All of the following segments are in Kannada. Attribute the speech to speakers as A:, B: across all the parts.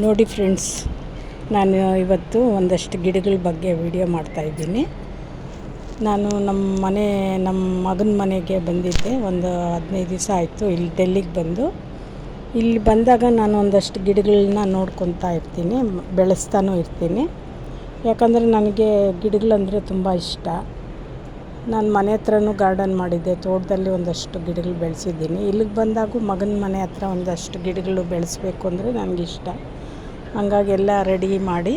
A: ನೋಡಿ ಫ್ರೆಂಡ್ಸ್, ನಾನು ಇವತ್ತು ಒಂದಷ್ಟು ಗಿಡಗಳ ಬಗ್ಗೆ ವಿಡಿಯೋ ಮಾಡ್ತಾಯಿದ್ದೀನಿ ನಾನು ನಮ್ಮ ಮನೆ, ನಮ್ಮ ಮಗನ ಮನೆಗೆ ಬಂದಿದ್ದೆ. ಒಂದು ಹದಿನೈದು ದಿವಸ ಆಯಿತು ಇಲ್ಲಿ ಡೆಲ್ಲಿಗೆ ಬಂದು. ಇಲ್ಲಿ ಬಂದಾಗ ನಾನು ಒಂದಷ್ಟು ಗಿಡಗಳನ್ನ ನೋಡ್ಕೊತಾ ಇರ್ತೀನಿ, ಬೆಳೆಸ್ತಾನೂ ಇರ್ತೀನಿ. ಯಾಕಂದರೆ ನನಗೆ ಗಿಡಗಳಂದರೆ ತುಂಬ ಇಷ್ಟ. ನಾನು ಮನೆ ಹತ್ರನೂ ಗಾರ್ಡನ್ ಮಾಡಿದ್ದೆ, ತೋಟದಲ್ಲಿ ಒಂದಷ್ಟು ಗಿಡಗಳು ಬೆಳೆಸಿದ್ದೀನಿ. ಇಲ್ಲಿಗೆ ಬಂದಾಗೂ ಮಗನ ಮನೆ ಹತ್ರ ಒಂದಷ್ಟು ಗಿಡಗಳು ಬೆಳೆಸ್ಬೇಕು ಅಂದರೆ ನನಗಿಷ್ಟ. ಹಂಗಾಗಿ ಎಲ್ಲ ರೆಡಿ ಮಾಡಿ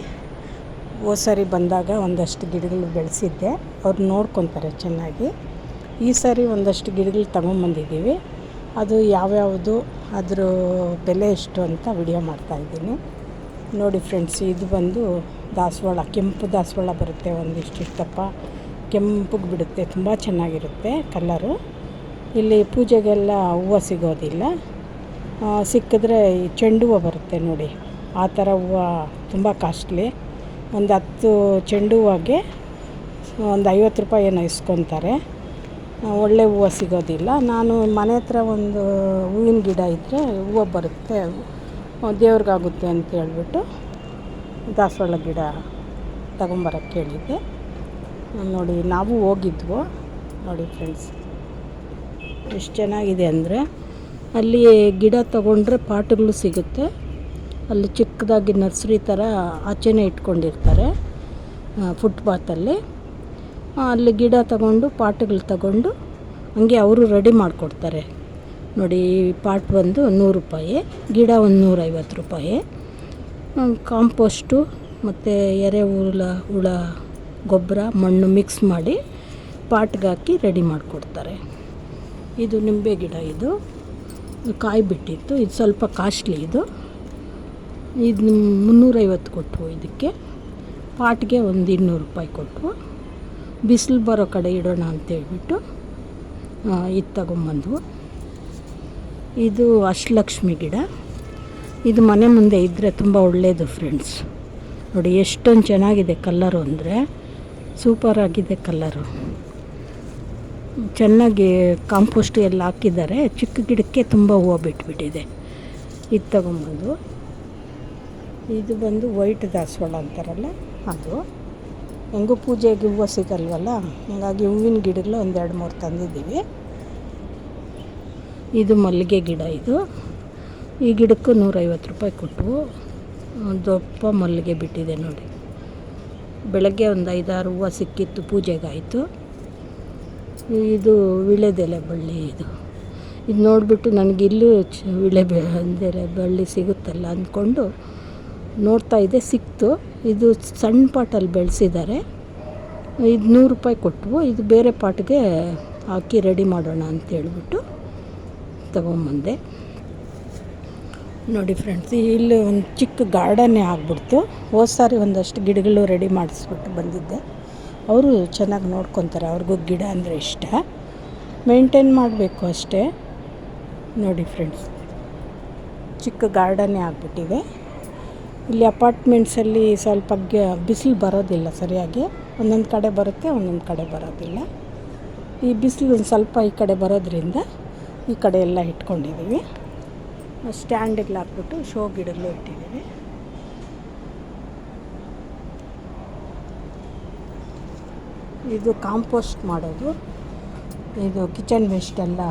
A: ಹೋದ ಸರಿ ಬಂದಾಗ ಒಂದಷ್ಟು ಗಿಡಗಳು ಬೆಳೆಸಿದ್ದೆ. ಅವ್ರು ನೋಡ್ಕೊತಾರೆ ಚೆನ್ನಾಗಿ. ಈ ಸಾರಿ ಒಂದಷ್ಟು ಗಿಡಗಳು ತಗೊಂಬಂದಿದ್ದೀವಿ. ಅದು ಯಾವ್ಯಾವುದು, ಅದ್ರ ಬೆಲೆ ಎಷ್ಟು ಅಂತ ವಿಡಿಯೋ ಮಾಡ್ತಾಯಿದ್ದೀನಿ ನೋಡಿ ಫ್ರೆಂಡ್ಸ್, ಇದು ಬಂದು ದಾಸವಾಳ, ಕೆಂಪು ದಾಸವಾಳ ಬರುತ್ತೆ ಒಂದಿಷ್ಟು ಇಷ್ಟಪ್ಪ ಕೆಂಪಗೆ ಬಿಡುತ್ತೆ, ತುಂಬ ಚೆನ್ನಾಗಿರುತ್ತೆ ಕಲ್ಲರು ಇಲ್ಲಿ ಪೂಜೆಗೆಲ್ಲ ಹೂವು ಸಿಗೋದಿಲ್ಲ. ಸಿಕ್ಕಿದ್ರೆ ಈ ಚೆಂಡು ಹೂವು ಬರುತ್ತೆ ನೋಡಿ. ಆ ಥರ ಹೂವು ತುಂಬ ಕಾಸ್ಟ್ಲಿ. ಒಂದು ಹತ್ತು ಚೆಂಡು ಹೂವಾಗೆ ಒಂದು ಐವತ್ತು ರೂಪಾಯಿ ಏನೋ ಇಸ್ಕೊತಾರೆ ಒಳ್ಳೆ ಹೂವು ಸಿಗೋದಿಲ್ಲ. ನಾನು ಮನೆ ಹತ್ರ ಒಂದು ಹೂವಿನ ಗಿಡ ಇದ್ದರೆ ಹೂವು ಬರುತ್ತೆ. ದೇವ್ರಿಗಾಗುತ್ತೆ ಅಂತ ಹೇಳ್ಬಿಟ್ಟು ದಾಸವಾಳ ಗಿಡ ತಗೊಂಬರಕ್ಕೆ ಕೇಳಿದ್ದೆ. ನೋಡಿ, ನಾವು ಹೋಗಿದ್ವು. ನೋಡಿ ಫ್ರೆಂಡ್ಸ್, ಎಷ್ಟು ಚೆನ್ನಾಗಿದೆ ಅಂದರೆ ಅಲ್ಲಿ ಗಿಡ ತಗೊಂಡ್ರೆ ಪಾಟ್ಗಳು ಸಿಗುತ್ತೆ. ಅಲ್ಲಿ ಚಿಕ್ಕದಾಗಿ ನರ್ಸರಿ ಥರ ಆಚೆನೇ ಇಟ್ಕೊಂಡಿರ್ತಾರೆ ಫುಟ್ಪಾತಲ್ಲಿ. ಅಲ್ಲಿ ಗಿಡ ತಗೊಂಡು, ಪಾಟ್ಗಳು ತಗೊಂಡು, ಹಂಗೆ ಅವರು ರೆಡಿ ಮಾಡಿಕೊಡ್ತಾರೆ. ನೋಡಿ ಪಾಟ್ ಬಂದು ನೂರು ರೂಪಾಯಿ, ಗಿಡ ಒಂದು ನೂರೈವತ್ತು ರೂಪಾಯಿ. ಕಾಂಪೋಸ್ಟು, ಮತ್ತು ಎರೆಹುಳ ಹುಳ ಗೊಬ್ಬರ, ಮಣ್ಣು ಮಿಕ್ಸ್ ಮಾಡಿ ಪಾಟ್ಗೆ ಹಾಕಿ ರೆಡಿ ಮಾಡಿಕೊಡ್ತಾರೆ. ಇದು ನಿಂಬೆ ಗಿಡ ಇದು. ಕಾಯಿ ಬಿಟ್ಟಿತ್ತು ಇದು ಸ್ವಲ್ಪ ಕಾಸ್ಟ್ಲಿ ಇದು. ಇದು ಮುನ್ನೂರೈವತ್ತು ಕೊಟ್ಟು ಇದಕ್ಕೆ. ಪಾಟ್ಗೆ ಒಂದು ಇನ್ನೂರು ರೂಪಾಯಿ ಕೊಟ್ಟು ಬಿಸಿಲು ಬರೋ ಕಡೆ ಇಡೋಣ ಅಂತೇಳ್ಬಿಟ್ಟು ಇದು ತಗೊಂಬಂದ್ವು. ಇದು ಅಷ್ಟಲಕ್ಷ್ಮಿ ಗಿಡ. ಇದು ಮನೆ ಮುಂದೆ ಇದ್ದರೆ ತುಂಬ ಒಳ್ಳೆಯದು ಫ್ರೆಂಡ್ಸ್ ನೋಡಿ ಎಷ್ಟೊಂದು ಚೆನ್ನಾಗಿದೆ ಕಲ್ಲರು ಅಂದರೆ ಸೂಪರ್ ಆಗಿದೆ ಕಲ್ಲರು ಚೆನ್ನಾಗಿ ಕಾಂಪೋಸ್ಟ್ ಎಲ್ಲ ಹಾಕಿದ್ದಾರೆ. ಚಿಕ್ಕ ಗಿಡಕ್ಕೆ ತುಂಬ ಹೂವು ಬಿಟ್ಬಿಟ್ಟಿದೆ. ಇದು ತಗೊಂಬಂದು ಇದು ಬಂದು ವೈಟ್ ದಾಸವಾಳ ಅಂತಾರಲ್ಲ? ಅದು ಹೆಂಗೂ ಪೂಜೆಗೆ ಹೂವು ಸಿಗಲ್ವಲ್ಲ? ಹಂಗಾಗಿ ಹೂವಿನ ಗಿಡಗಳು ಒಂದೆರಡು ಮೂರು ತಂದಿದ್ದೀವಿ. ಇದು ಮಲ್ಲಿಗೆ ಗಿಡ ಇದು. ಈ ಗಿಡಕ್ಕೂ ನೂರೈವತ್ತು ರೂಪಾಯಿ ಕೊಟ್ಟು ದೊಪ್ಪ ಮಲ್ಲಿಗೆ ಬಿಟ್ಟಿದೆ ನೋಡಿ. ಬೆಳಗ್ಗೆ ಒಂದು ಐದಾರು ಹೂವು ಸಿಕ್ಕಿತ್ತು ಪೂಜೆಗಾಯಿತು. ಇದು ವಿಳೆದೆಲೆ ಬಳ್ಳಿ ಇದು. ಇದು ನೋಡಿಬಿಟ್ಟು ನನಗಿಲ್ಲೂ ಚ ವಿಳೆ ಬೆ ಅಂದರೆ ಬಳ್ಳಿ ಸಿಗುತ್ತಲ್ಲ ಅಂದ್ಕೊಂಡು ನೋಡ್ತಾ ಇದ್ದೆ ಸಿಕ್ತು. ಇದು ಸಣ್ಣ ಪಾಟಲ್ಲಿ ಬೆಳೆಸಿದ್ದಾರೆ. ಇದು ನೂರು ರೂಪಾಯಿ ಕೊಟ್ಟವು ಇದು ಬೇರೆ ಪಾಟ್ಗೆ ಹಾಕಿ ರೆಡಿ ಮಾಡೋಣ ಅಂತೇಳ್ಬಿಟ್ಟು ತಗೊಂಬಂದೆ. ನೋಡಿ ಫ್ರೆಂಡ್ಸ್, ಇಲ್ಲಿ ಒಂದು ಚಿಕ್ಕ ಗಾರ್ಡನ್ನೇ ಆಗ್ಬಿಡ್ತು. ಹೋದ ಸಾರಿ ಒಂದಷ್ಟು ಗಿಡಗಳು ರೆಡಿ ಮಾಡಿಸ್ಬಿಟ್ಟು ಬಂದಿದ್ದೆ. ಅವರು ಚೆನ್ನಾಗಿ ನೋಡ್ಕೊತಾರೆ. ಅವ್ರಿಗೂ ಗಿಡ ಅಂದರೆ ಇಷ್ಟ. ಮೇಂಟೈನ್ ಮಾಡಬೇಕು ಅಷ್ಟೇ. ನೋಡಿ ಫ್ರೆಂಡ್ಸ್, ಚಿಕ್ಕ ಗಾರ್ಡನ್ನೇ ಆಗಿಬಿಟ್ಟಿದೆ. ಇಲ್ಲಿ ಅಪಾರ್ಟ್ಮೆಂಟ್ಸಲ್ಲಿ ಸ್ವಲ್ಪ ಗ ಬಿಸಿಲು ಬರೋದಿಲ್ಲ ಸರಿಯಾಗಿ. ಒಂದೊಂದು ಕಡೆ ಬರುತ್ತೆ, ಒಂದೊಂದು ಕಡೆ ಬರೋದಿಲ್ಲ. ಈ ಬಿಸಿಲು ಒಂದು ಸ್ವಲ್ಪ ಈ ಕಡೆ ಬರೋದ್ರಿಂದ ಈ ಕಡೆ ಎಲ್ಲ ಇಟ್ಕೊಂಡಿದ್ದೀವಿ ಸ್ಟ್ಯಾಂಡಿಗೆ ಹಾಕ್ಬಿಟ್ಟು ಶೋ ಗಿಡಗಳು ಇಟ್ಟಿದ್ದೀವಿ ಇದು ಕಾಂಪೋಸ್ಟ್ ಮಾಡೋದು. ಇದು ಕಿಚನ್ ವೇಸ್ಟೆಲ್ಲ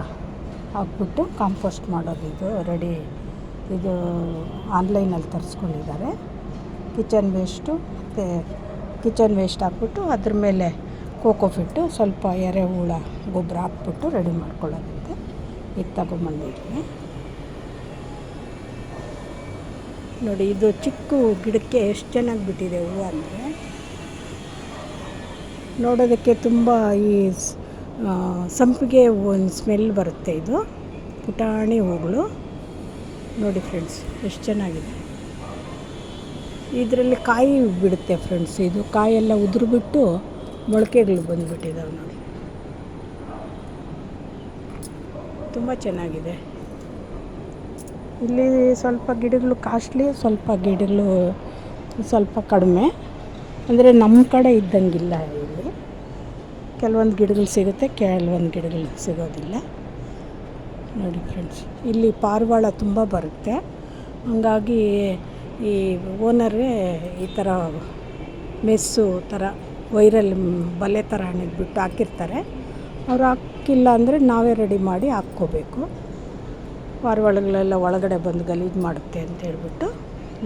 A: ಹಾಕ್ಬಿಟ್ಟು ಕಾಂಪೋಸ್ಟ್ ಮಾಡೋದು ಇದು ರೆಡಿ. ಇದು ಆನ್ಲೈನಲ್ಲಿ ತರಿಸ್ಕೊಂಡಿದ್ದಾರೆ. ಕಿಚನ್ ವೇಸ್ಟು ಮತ್ತು ಕಿಚನ್ ವೇಸ್ಟ್ ಹಾಕ್ಬಿಟ್ಟು ಅದ್ರ ಮೇಲೆ ಕೋಕೋ ಫಿಟ್ಟು, ಸ್ವಲ್ಪ ಎರೆಹುಳ ಗೊಬ್ಬರ ಹಾಕ್ಬಿಟ್ಟು ರೆಡಿ ಮಾಡ್ಕೊಳ್ಳೋದಂತೆ. ಇದು ತಗೊಂಬಂದಿದ್ದೀನಿ ನೋಡಿ, ಇದು ಚಿಕ್ಕ ಗಿಡಕ್ಕೆ ಎಷ್ಟು ಚೆನ್ನಾಗಿ ಬಿಟ್ಟಿದೆ ಹೂವು ಅಂದರೆ. ನೋಡೋದಕ್ಕೆ ತುಂಬ ಈ ಸಂಪಿಗೆ ಒಂದು ಸ್ಮೆಲ್ ಬರುತ್ತೆ ಇದು. ಪುಟಾಣಿ ಹೂಗಳು. ನೋಡಿ ಫ್ರೆಂಡ್ಸ್, ಎಷ್ಟು ಚೆನ್ನಾಗಿದೆ. ಇದರಲ್ಲಿ ಕಾಯಿ ಬಿಡುತ್ತೆ ಫ್ರೆಂಡ್ಸ್, ಇದು ಕಾಯೆಲ್ಲ ಉದುರುಬಿಟ್ಟು ಮೊಳಕೆಗಳು ಬಂದುಬಿಟ್ಟಿದ್ದಾವೆ ನೋಡಿ. ತುಂಬ ಚೆನ್ನಾಗಿದೆ. ಇಲ್ಲಿ ಸ್ವಲ್ಪ ಗಿಡಗಳು ಕಾಸ್ಟ್ಲಿ, ಸ್ವಲ್ಪ ಗಿಡಗಳು ಸ್ವಲ್ಪ ಕಡಿಮೆ. ಅಂದರೆ ನಮ್ಮ ಕಡೆ ಇದ್ದಂಗಿಲ್ಲ ಇಲ್ಲಿ. ಕೆಲವೊಂದು ಗಿಡಗಳು ಸಿಗುತ್ತೆ, ಕೆಲವೊಂದು ಗಿಡಗಳು ಸಿಗೋದಿಲ್ಲ. ನೋಡಿ ಫ್ರೆಂಡ್ಸ್ ಇಲ್ಲಿ ಪಾರಿವಾಳ ತುಂಬ ಬರುತ್ತೆ. ಹಂಗಾಗಿ ಈ ಓನರೇ ಈ ಥರ ಮೆಸ್ಸು ಥರ ವೈರಲ್ ಬಲೆ ಥರ ಹಣಿದ್ಬಿಟ್ಟು ಹಾಕಿರ್ತಾರೆ. ಅವ್ರು ಹಾಕಿಲ್ಲ ಅಂದರೆ ನಾವೇ ರೆಡಿ ಮಾಡಿ ಹಾಕ್ಕೋಬೇಕು. ಪಾರ್ವಾಳಗಳೆಲ್ಲ ಒಳಗಡೆ ಬಂದು ಗಲೀಜು ಮಾಡುತ್ತೆ ಅಂತ ಹೇಳ್ಬಿಟ್ಟು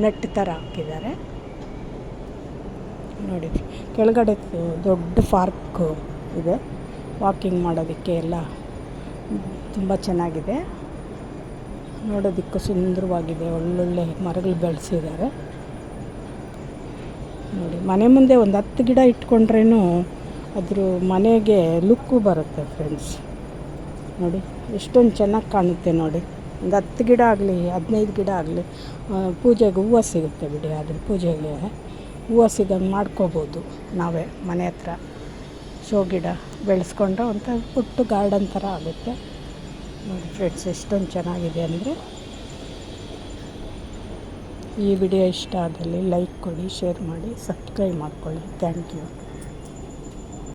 A: ನೆಟ್ ಥರ ಹಾಕಿದ್ದಾರೆ. ನೋಡಿ ಕೆಳಗಡೆ ದೊಡ್ಡ ಪಾರ್ಕು ಇದೆ. ವಾಕಿಂಗ್ ಮಾಡೋದಕ್ಕೆ ಎಲ್ಲ ತುಂಬ ಚೆನ್ನಾಗಿದೆ. ನೋಡೋದಕ್ಕೂ ಸುಂದರವಾಗಿದೆ. ಒಳ್ಳೊಳ್ಳೆ ಮರಗಳು ಬೆಳೆಸಿದ್ದಾರೆ. ನೋಡಿ, ಮನೆ ಮುಂದೆ ಒಂದು ಹತ್ತು ಗಿಡ ಇಟ್ಕೊಂಡ್ರೇನು ಅದ್ರ ಮನೆಗೆ ಲುಕ್ಕು ಬರುತ್ತೆ ಫ್ರೆಂಡ್ಸ್. ನೋಡಿ, ಎಷ್ಟೊಂದು ಚೆನ್ನಾಗಿ ಕಾಣುತ್ತೆ ನೋಡಿ. ಒಂದು ಹತ್ತು ಗಿಡ ಆಗಲಿ, ಹದಿನೈದು ಗಿಡ ಆಗಲಿ ಪೂಜೆಗೆ ಹೂವು ಸಿಗುತ್ತೆ ಬಿಡಿ. ಅದ್ರ ಪೂಜೆಗೆ ಹೂವು ಸಿಗಂಗೆ ಮಾಡ್ಕೋಬೋದು ನಾವೇ ಮನೆ ಹತ್ರ. ಶೋ ಗಿಡ ಬೆಳೆಸ್ಕೊಂಡ್ರೆ ಒಂಥರ ಪುಟ್ಟು ಗಾರ್ಡನ್ ಥರ ಆಗುತ್ತೆ. ನೋಡಿ ಫ್ರೆಂಡ್ಸ್, ಎಷ್ಟೊಂದು ಚೆನ್ನಾಗಿದೆ ಅಂದರೆ ಈ ವಿಡಿಯೋ ಇಷ್ಟ ಆದಲ್ಲಿ ಲೈಕ್ ಕೊಡಿ, ಶೇರ್ ಮಾಡಿ, ಸಬ್ಸ್ಕ್ರೈಬ್ ಮಾಡಿಕೊಳ್ಳಿ. Thank you.